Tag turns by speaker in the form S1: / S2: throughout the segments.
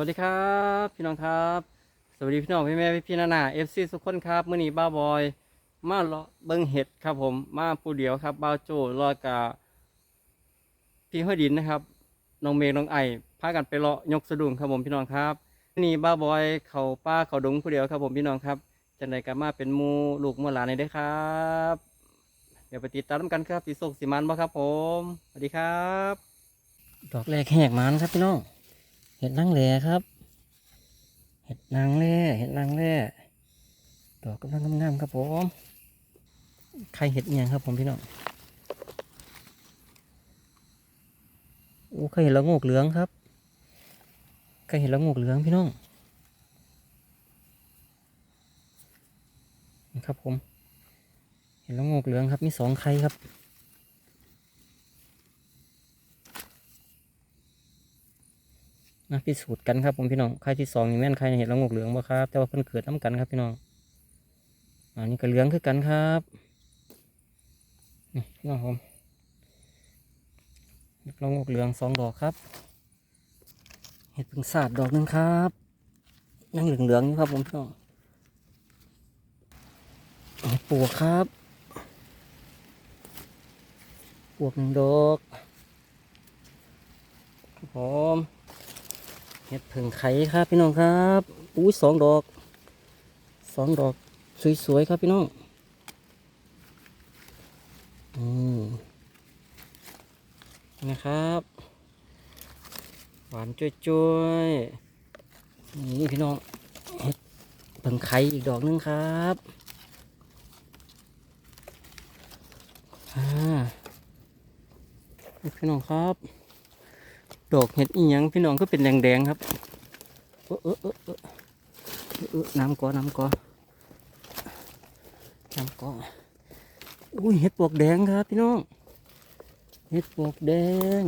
S1: วัสดีครับพี่น้องครับ สวัสดีพี่น้องพี่แม่พี่พี่นานาเอฟซีทุกคนครับมื่อนี้บ้าบอย มาเลาะเบิ้งเห็ดครับผมมาผู้เดียวครับบ้าโจรอดกาพี่ห้อยดินนะครับน้องเมฆน้องไอพากันไปเลาะยกสะดุ้งครับผมพี่น้องครับมื่อนี้บ้าบอยเขาป้าเขาดงผู้เดียวครับผมพี่น้องครับจันไดกันมาเป็นมูลูกมูหลานในได้ครับ เดี๋ยวไปติดตามกันครับสีโศกสีมันบ่ครับผมสวัสดีครับ ดอกแรกแหกมันครับพี่น้อง เห็ดนางแหล่ครับ เห็ดนางแร่เห็ดนางแร่ดอกกำลังงามๆครับผมใครเห็ดเอียงครับผมพี่น้องโอ้ใครเห็นละงกเหลืองครับใครเห็นละงกเหลืองพี่น้องนะครับผม เห็นละงกเหลืองครับมีสองไข่ครับ มาพิสูจน์กันครับผมพี่น้องใครที่สองนี่แม่นใครเห็นละงกเหลืองบ่ครับ แต่ว่าเพิ่นเกิดน้ำกันครับพี่น้องอันนี้ก็เหลืองคือกันครับนี่พี่น้องผมเห็ดละงกเหลืองสองดอกครับ เห็ดพึ่งสาดดอกหนึ่งครับยังเหลืองเหลืองอยู่ครับผมพี่น้องปวกครับปวกหนึ่งดอกครับผม เห็ดผึ่งไข่ครับพี่น้องครับอู้สองดอกสองดอกสวยๆครับพี่น้องอืมนะครับ หวานจ้วยๆนี่พี่น้องเห็ดผึ่งไข่อีกดอกหนึงครับอ่าพี่น้องครับ ดอกเห็ดอีหยังพี่น้องก็เป็นแดงๆครับเออเออเออเออเออน้ำก่อน้ำก่อน้ำก่ออุ้ยเห็ดปวกแดงครับ พี่น้องเห็ดปวกแดง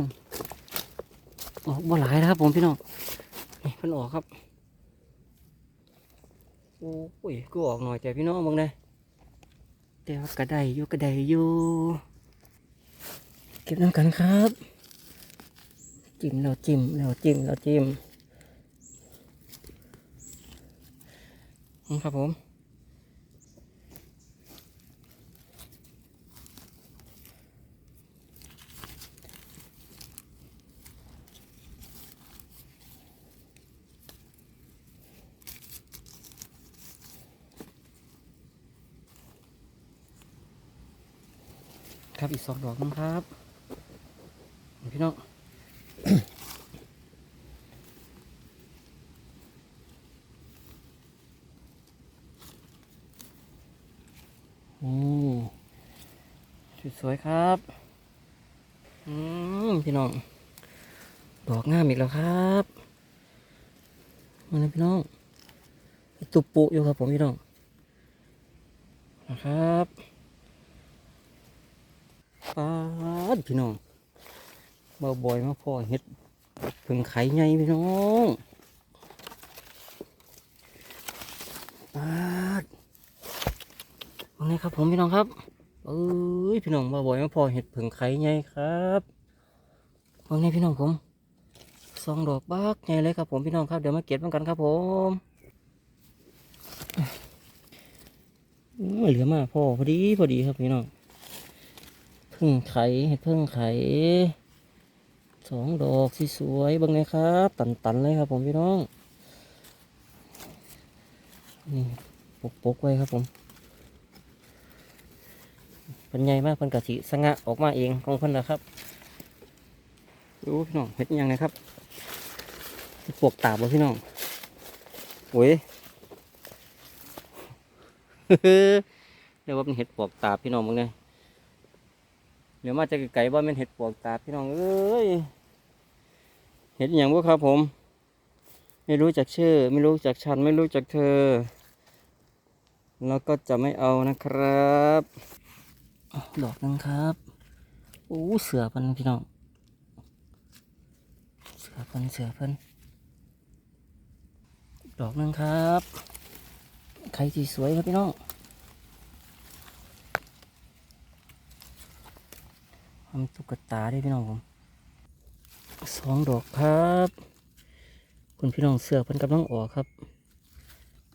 S1: ออกบ่หลายนะครับผมพี่น้องนี่เพิ่นออกครับโอ้ยก็ออกหน่อยแต่พี่น้องมองได้แต่ว่ากระไดอยู่กระไดอยู่เก็บน้ำกันครับ จิ้มแล้วจิ้มแล้วจิ้มแล้วจิ้มนี่ครับผมครับอีกสองดอกนึงครับนี่พี่น้อง นี่ สวยครับอืมพี่น้อง ดอกงามอีกแล้วครับมาเลยพี่น้องตุบปุอยู่ครับผมพี่น้องนะครับปาดพี่น้องเบาบ่อยมาพอเห็ดพิ่งไข่ไงพี่น้องปาดวันนี้ครับผมพี่น้องครับ เอ้ยพี่น้องมาบ่อยมาพอเห็ดผึ่งไข่ไงครับวันนี้พี่น้องผมสองดอกบักไงเลยครับผมพี่น้องครับเดี๋ยวมาเก็บมันกันครับผมเหลือมาพอพอดีพอดีครับพี่น้องผึ่งไข่เห็ดผึ่งไข่สองดอกสสวยๆเบังไงครับ ตันๆเลยครับผมพี่น้องนี่ปกๆไว้ครับผม เพิ่นใหญ่มากเพิ่นกะสิสงะออกมาเองของเพิ่นนะครับดูพี่น้องเห็ดยังนะครับห็ดปวกตาบบ่พี่น้องโอ้ยเรียกว่าเป็นเห็ดปวกตาบพี่น้องมึงไงเดี๋ยวมาจากไกลๆว่าเป็นเห็ดปวกตาบพี่น้องเอ้ยเห็ดอย่างบ่ครับผม ไม่รู้จักชื่อ ไม่รู้จักฉัน ไม่รู้จักเธอ แล้วก็จะไม่เอานะครับ ดอกหนึงครับโอ้เสือพันพี่น้องเสือพันเสือพันดอกหนึงครับใครที่สวยครับพี่น้องทำตุ๊กตาได้พี่น้องผมสองดอกครับ คุณพี่น้องเสือพิ่นกำลังออกครับ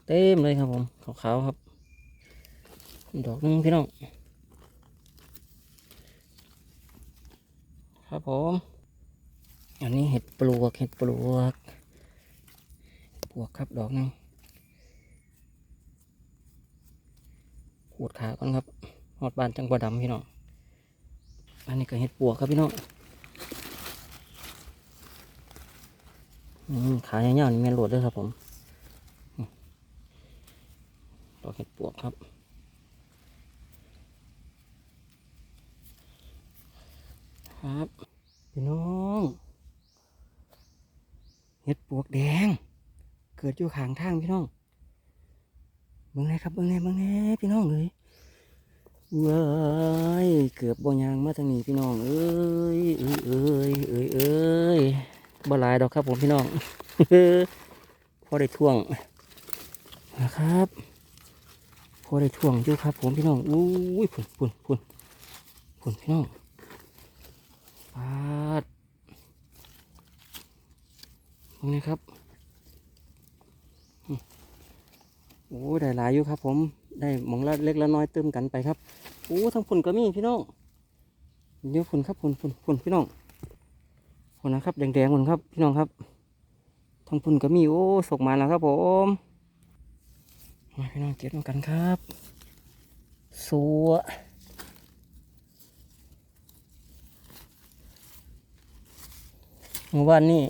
S1: เต็มเลยครับผมขาวๆครับ ดอกหนึงพี่น้อง ครับผม อันนี้เห็ดปลวกเห็ดปลวกปลวกครับดอกนึงขูดขาก่อนครับหอดบานจังบวดำพี่น้องอันนี้ก็เห็ดปลวกครับพี่น้องอืมขายาๆนี่แม่นโหลดเลยครับผมดอกเห็ดปลวกครับ ครับพี่น้องเห็ดปวกแดง เกิดอยู่ข้างทางพี่น้องเบิ่งไงครับเบิ่งไงเบิ่งไงพี่น้องเลยเว้ยเกือบบ่ยางมาทางนี้พี่น้องเอ้ยเอ้ยเอ้ยเอ้ยเอ้ยบ่ลายดอกครับผมพี่น้องพอได้ท่วงนะครับพอได้ท่วงอยู่ครับผมพี่น้องอุ้ยพุ่นพุ่นพุ่นพุ่นพี่น้อง ปาดตรงนี้ครับโอ้ได้หลายอยู่ครับ ผมได้หมองละเล็กละน้อยเติมกันไปครับโอ้ทั้งฝุ่นก็มีพี่น้องเดี๋ยวฝุ่นครับฝุ่นฝุ่นฝุ่นพี่น้องฝุ่นนะครับแดงๆฝุ่นครับ พี่น้องครับทั้งฝุ่นก็มีโอ้สกมาแล้วครับ ผมมาพี่น้องเก็บมากันครับ สัว เมื่อวานนี้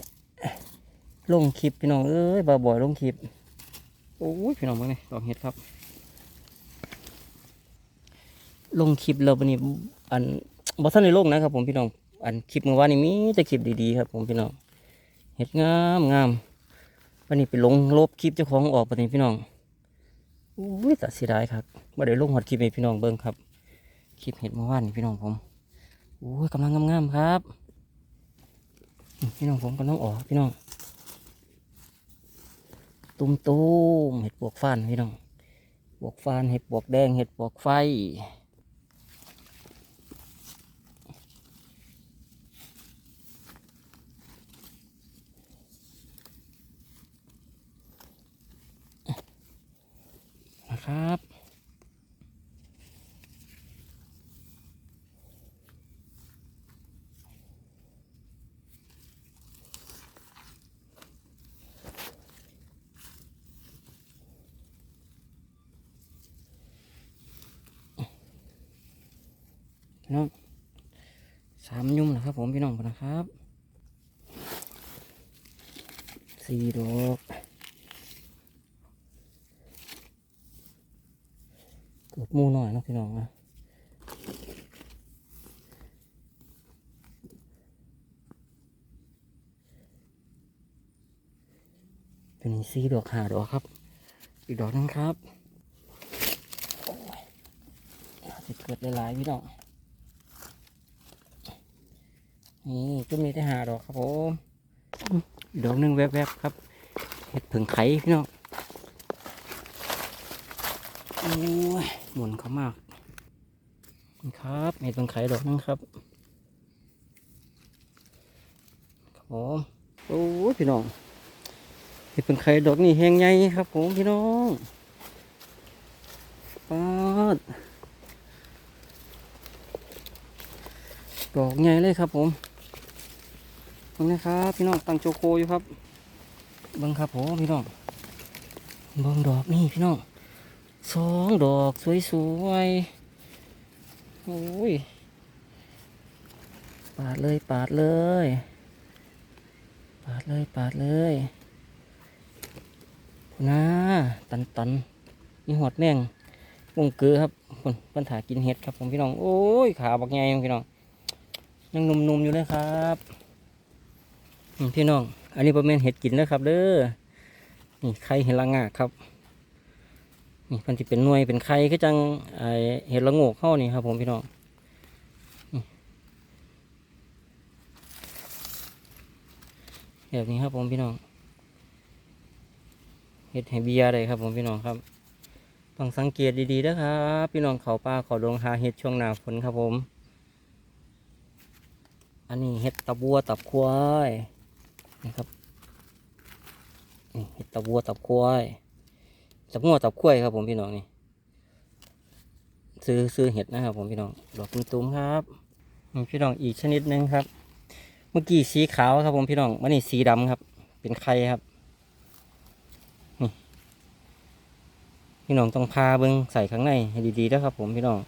S1: ลงคลิปพี่น้องเอ้ยบาบ่อยลงคลิปโอ้ยพี่น้องมาไงดอกเห็ดครับ ลงคลิปแล้ววันนี้อันบอท่านในโลกนะครับ ผมพี่น้องอันคลิปเมื่อวานนี้มีแต่คลิปดีๆครับ ผมพี่น้องเห็ดงามงามวันนี้ไปลงลบคลิปเจ้าของออกวันนี้พี่น้องโอ้ยตัดเสียดายครับบ่ได้ลงหอดคลิปให้พี่น้องเบิ่งครับ คลิปเห็ดเมื่อวานนี้พี่น้องผมโอ้ยกำลังงามๆครับ พี่น้องผมก็ต้องออกพี่น้อง ตุ้มตุ้มเห็ดปวกฟานพี่น้องปวกฟานเห็ดปวกแดงเห็ดปวกไฟนะครับพี่น้องสามยุ่มนะครับ ผมพี่น้องนะครับ สี่ดอกเกือบมูหน่อยนะพี่น้องนะเป็นสี่ดอกห้าดอกครับ อีกดอกนึงครับจะเกิดหลายๆพี่น้องนี่ก็มีได้หาดอกครับผม ดอกหนึ่งแวบๆครับเห็ดผึ่งไข่พี่น้องโอ้ยหมุนเขามากมีครับเห็ดผึ่งไข่ดอกหนึงครับครับผมโอ้พี่น้องเห็ดผึ่งไข่ดอกนี่แห้งใหญ่ครับผมพี่น้องปาดดอกใหญ่เลยครับผม เบิ่งนะครับพี่น้องตั้งโจโคอยู่ครับเบิ่งครับผมพี่น้องเบิ่งดอกนี่พี่น้องสองดอกสวยๆโอ้ยปาดเลยปาดเลย ปาดเลยปาดเลยนะตันตันๆนี่หอดแมงวงเกือครับคนปัญหากินเห็ดครับผมพี่น้องโอ้ยขาบักใหญ่พี่น้องยังหนุ่มๆอยู่เลยครับ อืมพี่น้อง อันนี้ประเมนเห็ดกินนะครับ เด้อ นี่ไข่เห็ดละงาครับ นี่มันจะเป็นหน่วยเป็นไข่ก็จังไอเห็ดละโงกเข้านี่ครับ ผมพี่น้องแบบนี้ครับผมพี่น้อง เห็ดไฮเบียร์เลยครับ ผมพี่น้องครับ ต้องสังเกตดีๆนะครับ พี่น้องเขาป่าเขาดงหาเห็ดช่วงหนาฝนครับผม อันนี้เห็ดตับวัวตับควาย นะครับนี่เห็ดตับวัวตับควายตับงัวตับควายครับผมพี่น้องนี่ซื้อซื้อเห็ดนะครับผมพี่น้องดอกตุ้มๆครับนี่พี่น้องอีกชนิดหนึ่งครับ เมื่อกี้สีขาวครับผมพี่น้องวันนี้สีดำครับ เป็นไข่ครับนี่พี่น้องต้องพาเบิ้งใส่ข้างในให้ดีๆนะครับผมพี่น้อง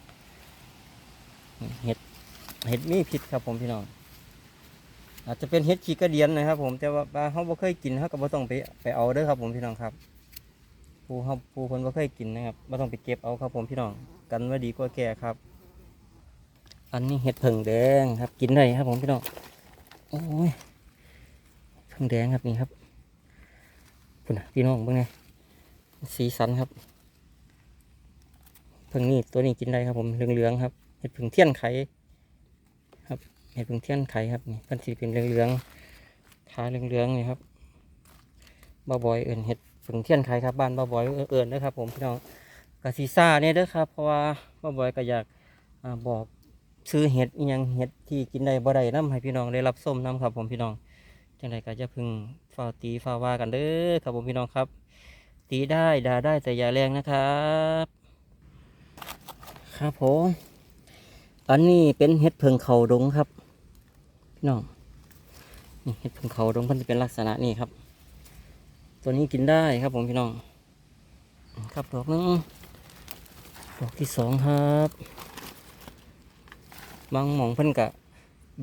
S1: เห็ดเห็ดมีพิษครับผมพี่น้อง อาจจะเป็นเห็ดขี้กระเดียนนะครับผมแต่ว่าปลาเขาบ่เคยกินเขาก็บ่ต้องไปไปเอาเด้อครับ ผมพี่น้องครับปูเขาปูคนบ่เคยกินนะครับบ่ต้องไปเก็บเอาครับผมพี่น้องกันไว้ดีกว่าแก่ครับ อันนี้เห็ดผึ่งแดงครับ กินได้ครับ ผมพี่น้องโอ้ยผึ่งแดงครับนี่ครับคุณพี่น้องเบิ่งไงสีสันครับผึ่งนี่ตัวนี้กินได้ครับ ผมเหลืองๆครับเห็ดผึ่งเทียนไข่ เห็ดผึ่งเทียนไข่ครับนี่มันสีเป็นเหลืองๆขาเหลืองๆนี่ครับบ้าบอยเอิญเห็ดผึ่งเทียนไข่ครับบ้านบ้าบอยเอิญนะครับ ผมพี่น้องกะซีซ่าเนี่ยด้อครับเพราะว่าพ่อบอยก็อยากอบอกซื้อเห็ดยังเห็ดที่กินได้บ่ได้น้ำให้พี่น้องได้รับส้มน้ำครับ ผมพี่น้องจังใดก็จะพึ่งฝ้าตีฝ้าวว่ากันเด้อครับผมพี่น้องครับ ตีได้ด่าได้แต่อย่าแรงนะครับ ครับผมอันนี้เป็นเห็ดเพิงเขาดงครับ พี่น้องนี่เห็ดเพิงเขาดงมันจะเป็นลักษณะนี้ครับ ตัวนี้กินได้ครับผมพี่น้อง ครับดอกหนึงดอกที่สองครับ บางหมองเพิ่นกะ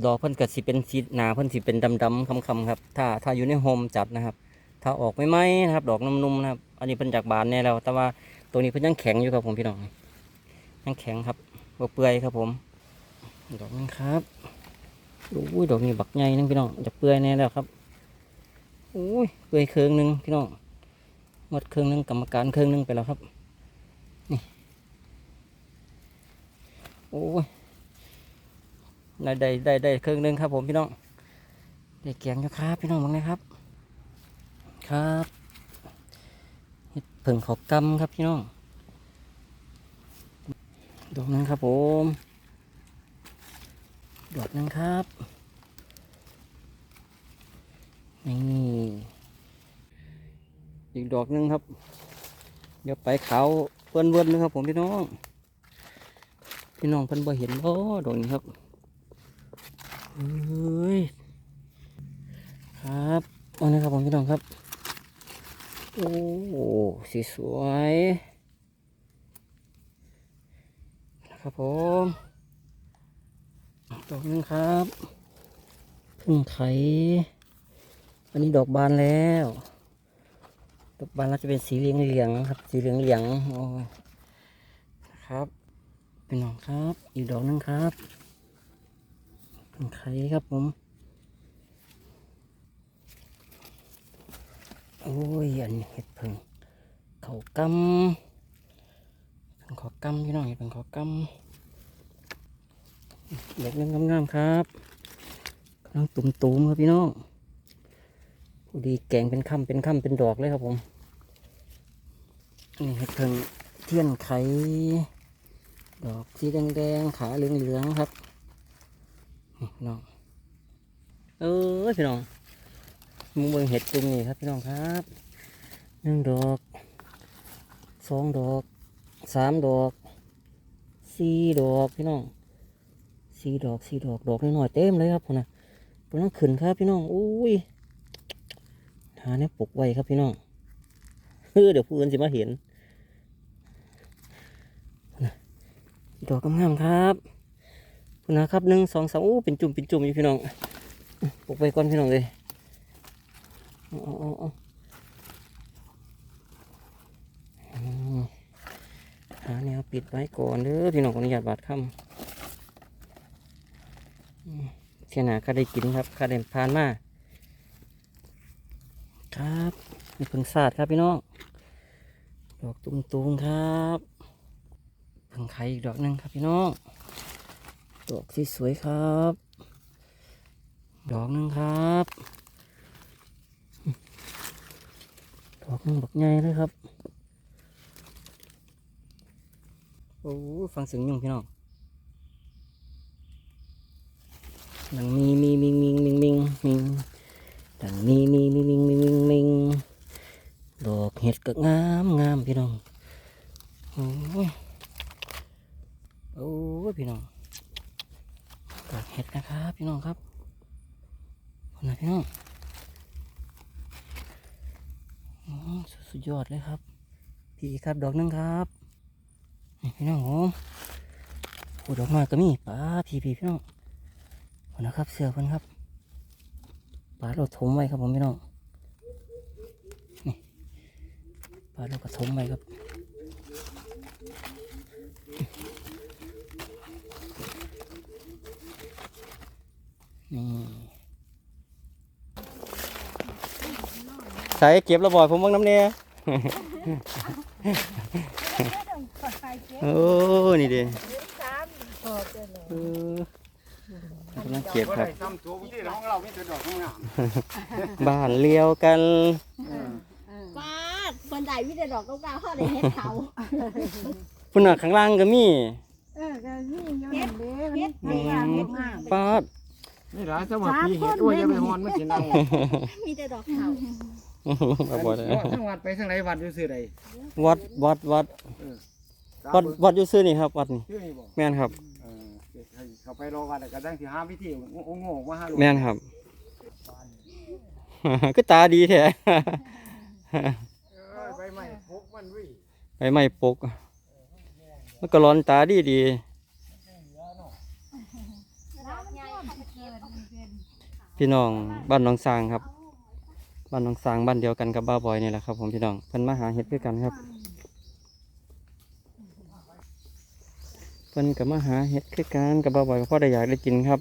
S1: ดอกเพิ่นกะสิเป็นสีหนาเพิ่นสิเป็นดำๆคำๆครับ ถ้าถ้าอยู่ในโฮมจัดนะครับ ถ้าออกไม่ไหมนะครับ ดอกนุ่มๆนะครับ อันนี้เพิ่นจากบานแน่แล้ว แต่ว่าตัวนี้เพิ่นยังแข็งอยู่ครับผมพี่น้องยังแข็งครับเปื่อยครับผม ดอกนึงครับ อุ้ยดอกนี้บักใหญ่นึงพี่น้องจะเปื่อยแน่แล้วครับอุ้ยเปื่อยเคืองหนึงพี่น้องหมดเครื่องหนึงกรรมการเครื่องหนึงไปแล้วครับนี่โอ้ยได้ได้ได้ได้เครื่องหนึงครับ ผมพี่น้องได้แกงอยู่ครับพี่น้องบ้งนะครับ ครับเพิ่งขอกำครับพี่น้องดอกหนึงครับผม ดอกหนึงครับ นี่ อีกดอกหนึงครับ เดี๋ยวไปเขาเพื่อนเวินนะครับ ผมพี่น้อง พี่น้องเพิ่นบ่เห็นบ่ดอกนี้ครับเฮ้ย ครับเอาเลยครับผมพี่น้องครับ โอ้สีสวย นะครับผม นึงครับพึ่งไข่อันนี้ดอกบานแล้ว ดอกบานเราจะเป็นสีเหลืองเหลืองครับ สีเหลืองเหลืองโอ้ยครับเป็นหนองครับ อีกดอกหนึงครับเป็นไข่ครับผมโอ้ยอันนี้เห็ดพิ่งเขากำเพิ่งขากำพี่น้องเห็ดเพิ่งขากำ ดอกหนึงงามๆครับกำลังตุ่มๆครับพี่น้องพอดีแกงเป็นค่ำเป็นค่ำเป็นดอกเลยครับผมนี่เห็ดเพิงเทียนไขดอกสีแดงๆขาเหลืองๆครับนี่น้องเออพี่น้องมึงเบิ่งเห็ดตรงนี้ครับพี่น้องครับหนึ่งดอกสองดอกสามดอกสี่ดอกพี่น้อง สี่ดอกสี่ดอกดอกน้อยๆเต็มเลยครับพุ่นนะพุ่นนั่งขึ้นครับพี่น้องอุ้ยหาเนี่ยปลุกไว้ครับพี่น้องเออเดี๋ยวผู้อื่นสิมาเห็นดอกงามๆครับคุณนะครับหนึ่งสองสามอู้เป็นจุ่มเป็นจุ่มอยู่พี่น้องปลุกไปก่อนพี่น้องเลยอาเออาเอหาแนวปิดไว้ก่อนเด้อพี่น้องขออนุญาตบาดคำ เสียนาข้าได้กินครับข้าได้ผ่านมาครับมีพึ่งศาสตร์ครับพี่น้องดอกตุ้มๆครับพิ่งไข่อีกดอกหนึ่งครับพี่น้องดอกที่สวยครับ ดอกหนึ่งครับดอกหนึ่งดอกใหญ่เลยครับโอ้ฟังเสียงยุงพี่น้อง ดังมีมีมิงมิงมิงมิงดังมีมีมีมิงมิงมิงมิงดอกเห็ดก็งามงามพี่น้องโอ้ยโอ้ยพี่น้องดอกเห็ดนะครับพี่น้องครับคนนะพี่น้องสุดยอดเลยครับ พี่ครับดอกนึงครับนี่พี่น้องผมโอ้ดอกมากก็มีป้าพี่พี่พี่น้อง คนนะครับ เสือคนครับป้าเราถมไว้ครับผมพี่น้องนี่ป้าเราก็ถมไว้ครับนี่ใส่เก็บระบอยผมบ้างน้ำเนี่ยโอ้นี่เด้เอ อกำลังเก็บครับ
S2: ซ้ำตัวที่ของเราไม่จะดอกงาม
S1: บ้านเลี้ยวกัน
S3: ฟาดคนใดวิแต่ดอกเก้าๆเขาได้เฮ็ดเขา
S1: พุ่นน่ะข้างล่างก็มี
S4: เออก็นี่ย้อนเด้
S3: เฮ็ด
S4: มัน
S3: ให้งามเฮ็ดงาม
S1: ปาด
S2: นี่ร้านสมัครปีเห็ดอ้วยจะไปฮอนมากินเอา
S3: มีแต่ดอกเขา
S1: บ่บ่ได้
S2: ทั้งวัดไปทั้งไรวัดอยู่ซื่อใด
S1: วัดวัดวัดวัดวัดอยู่ซื่อนี่ครับ วัดนี่
S2: ชื่อนี่บอก
S1: แม่นครับ
S2: เออเขาไปรอวัดก็ตั้งที่หาพิธีโอ้โหมาหา
S1: แม่นครับ ก็ตาดีแท้
S2: ไปใหม่พกมันวิ่
S1: ไปไม่ปก มันก็ร้อนตาดีดีพี่น้องบ้านหน้องสร้างครับ บ้านหน้องสร้างบ้านเดียวกันกับบ้าบอยนี่แหละครับ ผมพี่น้องเพิ่นมาหาเห็ดด้วยกันครับ เพิ่นก็มาหาเห็ดคือกันกับบ้าบอยก็พอได้อยากได้กินครับ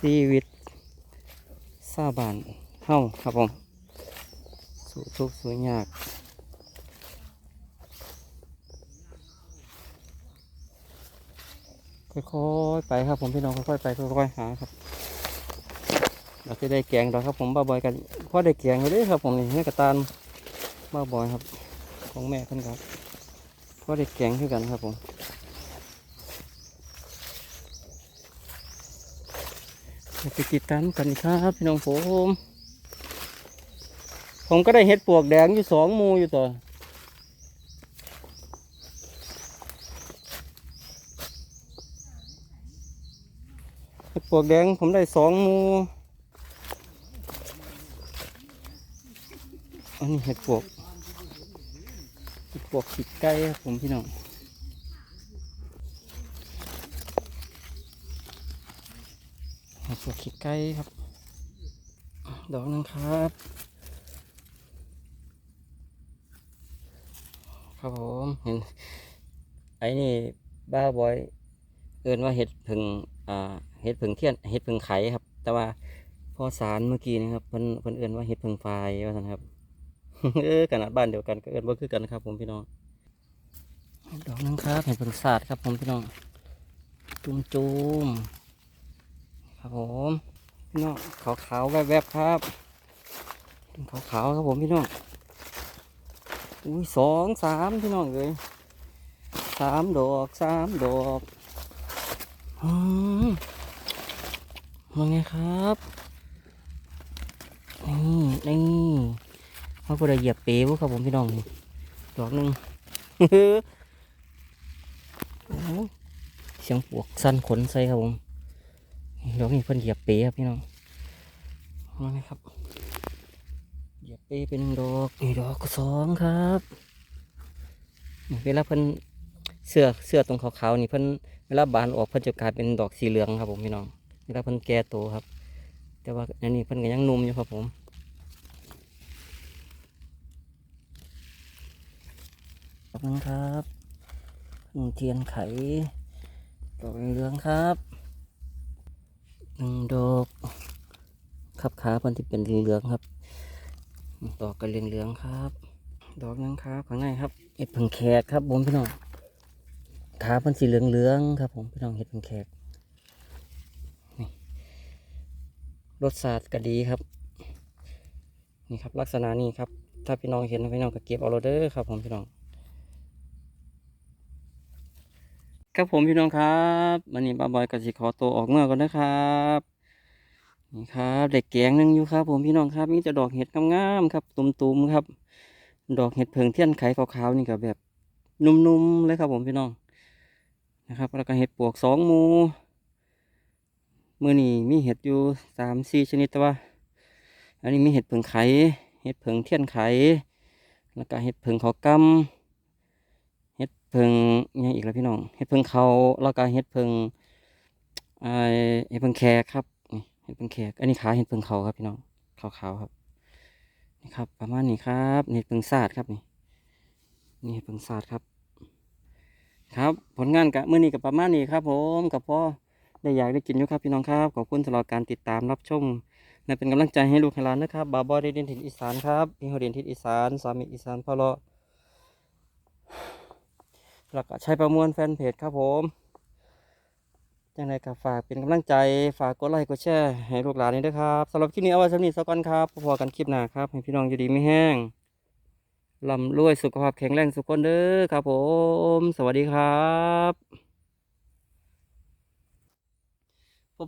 S1: ชีวิตซาบานเฮาครับผมสู้ทุกข์สู้ยากค่อยๆไปครับผมพี่น้องค่อยๆไปค่อยๆหาครับเราจะได้แกงดอกครับผมบ้าบอยกันพอได้แกงเลยครับผมนี่นี่กระตานบ้าบอยครับ ของแม่เพิ่นครับ พอได้แกงคือกันครับผมไปติดตามกันครับพี่น้องผม ผมก็ได้เห็ดปวกแดงอยู่สองมูอยู่ต่อเห็ดปวกแดงผมได้สองมูอันนี้เห็ดปวก วกขีดไก่ครับผมพี่น้องปวกขีดไก่ครับ ดอกนึงครับครับผมเห็นไอ้นี่บ้าบอยเอินว่าเห็ดผึ่งอ่าเห็ดผึ่งเทียนเห็ดผึ่งไข่ครับ แต่ว่าพอสารเมื่อกี้นะครับเพิ่นเพิ่นเอินว่าเห็ดผึ่งไฟว่าซั่นครับ เออขนาดบ้านเดียวกันก็เอินว่าคือกันครับ ผมพี่น้องดอกนึงครับเห็ดผึ่งศาสตร์ครับ ผมพี่น้องจุ่มจุมๆครับผมพี่น้องขาวขาวๆแวบๆครับขาวขาวๆครับผมพี่น้องอุ้ยสองสามพี่น้องเลยสามดอกสามดอกอืมว่าไงครับนี่นี่ เขาก็ได้เหยียบเปวครับผมพี่น้องดอกหนึ่งเสียงปวกสั้นขนใส่ครับผมดอกนี้เพิ่นเหยียบเปครับพี่น้องว่าไงครับเหยียบเปเป็นหนึ่งดอกนี่ดอกสองครับเวลาเพิ่นเสื้อเสื้อตรงขาวๆนี่เพิ่นเวลาบานออกเพิ่นจะกลายเป็นดอกสีเหลืองครับผมพี่น้องเวลาเพิ่นแก่โตครับ แต่ว่าอันนี้เพิ่นก็ยังหนุ่มอยู่ครับผม ขอบคุณครับหนึ่งเทียนไขดอกเหลืองครับหนึ่งดอกขับขาพิ่นที่เป็นเหลืองครับดอกก็เหลืองๆครับ ดอกหนึงครับข้างในครับเอ็ดผึ่งแขกครับผมพี่น้องขาพิ่นสีเหลืองๆครับ ผมพี่น้องเห็ดเป็นแขกนี่รสชาติก็ดีครับ นี่ครับลักษณะนี้ครับ ถ้าพี่น้องเห็นพี่น้องก็เก็บเอาโรเดอร์ครับผมพี่น้อง ครับผมพี่น้องครับวันนี้ป้าบอยกับสิขอตัวออกเมื่อก่อนนะครับนี่ครับเด็กแกงหนึงอยู่ครับ ผมพี่น้องครับมีแต่ดอกเห็ดงามๆครับ ตุ่มๆครับ ดอกเห็ดเพิงเทียนไข่ขาวๆนี่ก็แบบนุ่มๆเลยครับ ผมพี่น้องนะครับแล้วก็เห็ดปวกสองมูมือนี่มีเห็ดอยู่สามสี่ชนิดแต่ว่า อันนี้มีเห็ดเพิงไข่เห็ดเพิงเทียนไข่แล้วก็เห็ดเพิงขอกำ เห็ดเพิงยังอีกแล้วพี่น้องเห็ดเพิงเขาแล้วก็เห็ดเพิงไอเห็ดเพิงแขกครับเห็ดเพิงแขกอันนี้ขาเห็ดเพิงเขาครับพี่น้องขาวๆครับนี่ครับ ประมาณนี้ครับนี่เพิงศาสตร์ครับนี่นี่เห็ดเพิงศาสตร์ครับ ครับ ผลงานกับมื้อนี้กับประมาณนี้ครับ ผมกับพ่อได้อยากได้กินอยู่ครับพี่น้องครับขอบคุณสำหรับการติดตามรับชมและเป็นกำลังใจให้ลูกให้หลานนะครับบาบอได้เรียนถิ่นอีสานครับพี่เขาเรียนถิ่นอีสานสามีอีสานพ่อเลาะ แล้วก็ใช้ประมวลแฟนเพจครับผมยังไงก็ฝากเป็นกำลังใจฝากกดไลค์กดแชร์ให้ลูกหลานนี้ด้วยครับสำหรับคลิปนี้เอาไว้สำหรับนี้สักก่อนครับพอกันคลิปหน้าครับ ให้พี่น้องอยู่ดีไม่แห้งลำรวยสุขภาพแข็งแรงสุขคนเด้อครับผม สวัสดีครับ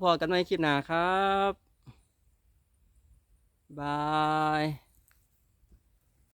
S1: พอกันในคลิปหน้าครับบาย